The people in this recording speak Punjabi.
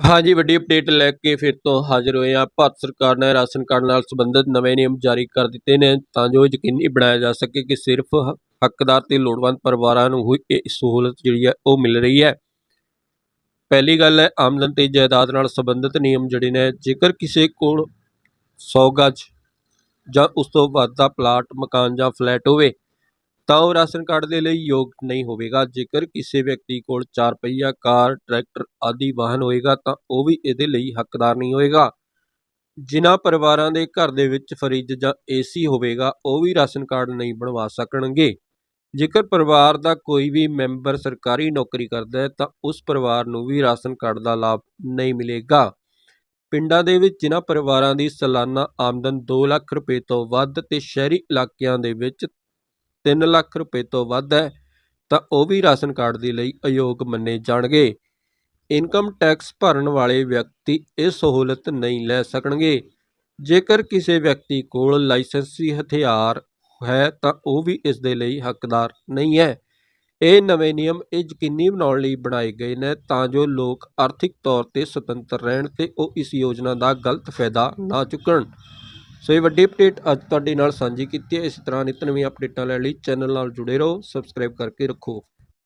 ਹਾਂਜੀ, ਵੱਡੀ ਅਪਡੇਟ ਲੈ ਕੇ ਫਿਰ ਤੋਂ ਹਾਜ਼ਰ ਹੋਏ ਹਾਂ। ਭਾਰਤ ਸਰਕਾਰ ਨੇ ਰਾਸ਼ਨ ਕਾਰਡ ਨਾਲ ਸੰਬੰਧਿਤ ਨਵੇਂ ਨਿਯਮ ਜਾਰੀ ਕਰ ਦਿੱਤੇ ਨੇ ਤਾਂ ਜੋ ਯਕੀਨੀ ਬਣਾਇਆ ਜਾ ਸਕੇ ਕਿ ਸਿਰਫ ਹ- ਹੱਕਦਾਰ ਤੇ ਲੋੜਵੰਦ ਪਰਿਵਾਰਾਂ ਨੂੰ ਹੀ ਇਹ ਸਹੂਲਤ ਜਿਹੜੀ ਹੈ ਉਹ ਮਿਲ ਰਹੀ ਹੈ। ਪਹਿਲੀ ਗੱਲ ਹੈ, ਆਮਦਨ ਤੇ ਜਾਇਦਾਦ ਨਾਲ ਸੰਬੰਧਿਤ ਨਿਯਮ ਜਿਹੜੇ ਨੇ, ਜੇਕਰ ਕਿਸੇ ਕੋਲ 100 ਗਜ ਜਾਂ ਉਸ ਤੋਂ ਵੱਧ ਦਾ ਪਲਾਟ, ਮਕਾਨ ਜਾਂ ਫਲੈਟ ਹੋਵੇ ਤਾਂ ਉਹ ਰਾਸ਼ਨ ਕਾਰਡ ਦੇ ਲਈ ਯੋਗ ਨਹੀਂ ਹੋਵੇਗਾ। ਜੇਕਰ ਕਿਸੇ ਵਿਅਕਤੀ ਕੋਲ 4 ਪਹੀਆ, ਕਾਰ, ਟਰੈਕਟਰ ਆਦਿ ਵਾਹਨ ਹੋਏਗਾ, ਤਾਂ ਉਹ ਵੀ ਇਹਦੇ ਲਈ ਹੱਕਦਾਰ ਨਹੀਂ ਹੋਏਗਾ। ਜਿਨ੍ਹਾਂ ਪਰਿਵਾਰਾਂ ਦੇ ਘਰ ਦੇ ਵਿੱਚ ਫਰਿੱਜ ਜਾਂ ਏਸੀ ਹੋਵੇਗਾ, ਉਹ ਵੀ ਰਾਸ਼ਨ ਕਾਰਡ ਨਹੀਂ ਬਣਵਾ ਸਕਣਗੇ। ਜੇਕਰ ਪਰਿਵਾਰ ਦਾ ਕੋਈ ਵੀ ਮੈਂਬਰ ਸਰਕਾਰੀ ਨੌਕਰੀ ਕਰਦਾ ਹੈ, ਤਾਂ ਉਸ ਪਰਿਵਾਰ ਨੂੰ ਵੀ ਰਾਸ਼ਨ ਕਾਰਡ ਦਾ ਲਾਭ ਨਹੀਂ ਮਿਲੇਗਾ। ਪਿੰਡਾਂ ਦੇ ਵਿੱਚ ਜਿਨ੍ਹਾਂ ਪਰਿਵਾਰਾਂ ਦੀ ਸਾਲਾਨਾ ਆਮਦਨ 2 ਲੱਖ ਰੁਪਏ ਤੋਂ ਵੱਧ ਤੇ ਸ਼ਹਿਰੀ ਇਲਾਕਿਆਂ ਦੇ ਵਿੱਚ 3 ਲੱਖ ਰੁਪਏ ਤੋਂ ਵੱਧ ਹੈ, ਤਾਂ ਉਹ ਵੀ ਰਾਸ਼ਨ ਕਾਰਡ ਦੇ ਲਈ ਅਯੋਗ ਮੰਨੇ ਜਾਣਗੇ। ਇਨਕਮ ਟੈਕਸ ਭਰਨ ਵਾਲੇ ਵਿਅਕਤੀ ਇਹ ਸਹੂਲਤ ਨਹੀਂ ਲੈ ਸਕਣਗੇ। ਜੇਕਰ ਕਿਸੇ ਵਿਅਕਤੀ ਕੋਲ ਲਾਇਸੈਂਸੀ ਹਥਿਆਰ ਹੈ, ਤਾਂ ਉਹ ਵੀ ਇਸ ਦੇ ਲਈ ਹੱਕਦਾਰ ਨਹੀਂ ਹੈ। ਇਹ ਨਵੇਂ ਨਿਯਮ ਇਹ ਯਕੀਨੀ ਬਣਾਉਣ ਲਈ ਬਣਾਏ ਗਏ ਨੇ, ਤਾਂ ਜੋ ਲੋਕ ਆਰਥਿਕ ਤੌਰ ਤੇ ਸੁਤੰਤਰ ਰਹਿਣ ਤੇ ਉਹ ਇਸ ਯੋਜਨਾ ਦਾ ਗਲਤ ਫਾਇਦਾ ਨਾ ਚੁੱਕਣ। ਸੋ ਇਹ ਵੱਡੀ ਅਪਡੇਟ ਅੱਜ ਤੁਹਾਡੇ ਨਾਲ ਸਾਂਝੀ ਕੀਤੀ ਹੈ। ਇਸ ਤਰ੍ਹਾਂ ਨਿਤ ਨਵੀਆਂ ਅਪਡੇਟਾਂ ਲੈਣ ਲਈ ਚੈਨਲ ਨਾਲ ਜੁੜੇ ਰਹੋ, ਸਬਸਕ੍ਰਾਈਬ ਕਰਕੇ ਰੱਖੋ।